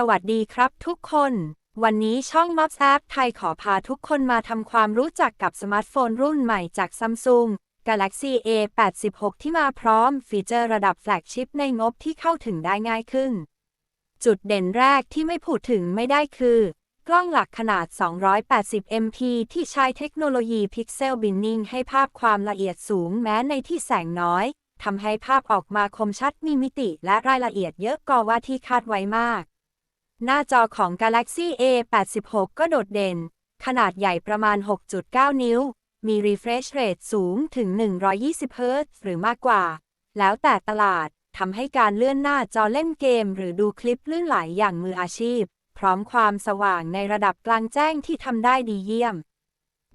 สวัสดีครับทุกคน วันนี้ช่อง Mobs App ไทยขอพาทุกคนมาทำความรู้จักกับสมาร์ทโฟนรุ่นใหม่จาก Samsung Galaxy A86 ที่มาพร้อมฟีเจอร์ระดับแฟลกชิพในงบที่เข้าถึงได้ง่ายขึ้น จุดเด่นแรกที่ไม่พูดถึงไม่ได้คือ กล้องหลักขนาด 280 MP ที่ใช้เทคโนโลยี Pixel Binning ให้ภาพความละเอียดสูงแม้ในที่แสงน้อยทำให้ภาพออกมาคมชัดมีมิติและรายละเอียดเยอะกว่าที่คาดไว้มาก หน้าจอของ Galaxy A86 ก็โดดเด่น ขนาดใหญ่ประมาณ 6.9 นิ้ว มี refresh rate สูงถึง 120 Hz หรือมากกว่า แล้วแต่ตลาดทำให้การเลื่อนหน้าจอเล่นเกม หรือดูคลิปลื่นไหลอย่างมืออาชีพ พร้อมความสว่างในระดับกลางแจ้งที่ทำได้ดีเยี่ยม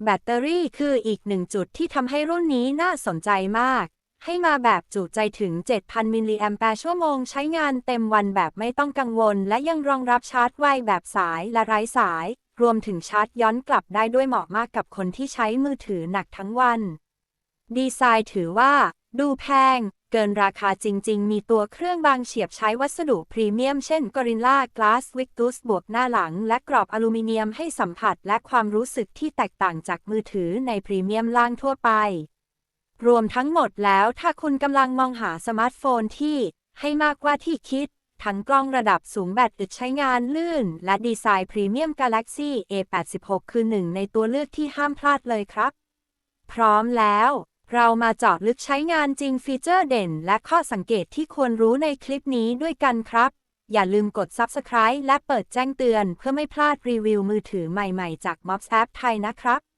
แบตเตอรี่คืออีกหนึ่งจุดที่ทำให้รุ่นนี้น่าสนใจมาก ให้มาแบบจุใจถึง 7,000 มิลลิแอมแปร์ชั่วโมง ใช้งานเต็มวันแบบไม่ต้องกังวล และยังรองรับชาร์จไวแบบสายและไร้สาย รวมถึงชาร์จย้อนกลับได้ด้วยเหมาะมากกับคนที่ใช้มือถือหนักทั้งวัน ดีไซน์ถือว่า ดูแพง เกินราคาจริง ๆ มีตัวเครื่องบางเฉียบใช้วัสดุพรีเมียม เช่น Gorilla Glass Victus บวกหน้าหลัง และกรอบอลูมิเนียมให้สัมผัสและความรู้สึกที่แตกต่างจากมือถือในพรีเมียมล่างทั่วไป รวมทั้งหมดแล้วถ้าคุณกำลังมองหาสมาร์ทโฟนที่ให้มากกว่าที่คิด ทั้งกล้องระดับสูงแบตอึดใช้งานลื่น และดีไซน์พรีเมียม Galaxy A86 คือหนึ่งในตัวเลือกที่ห้ามพลาดเลยครับ พร้อมแล้ว เรามาเจาะลึกใช้งานจริงฟีเจอร์เด่น และข้อสังเกตที่ควรรู้ในคลิปนี้ด้วยกันครับ อย่าลืมกด Subscribe และเปิดแจ้งเตือน เพื่อไม่พลาดรีวิวมือถือใหม่ๆ จาก Mobs App ไทยนะครับ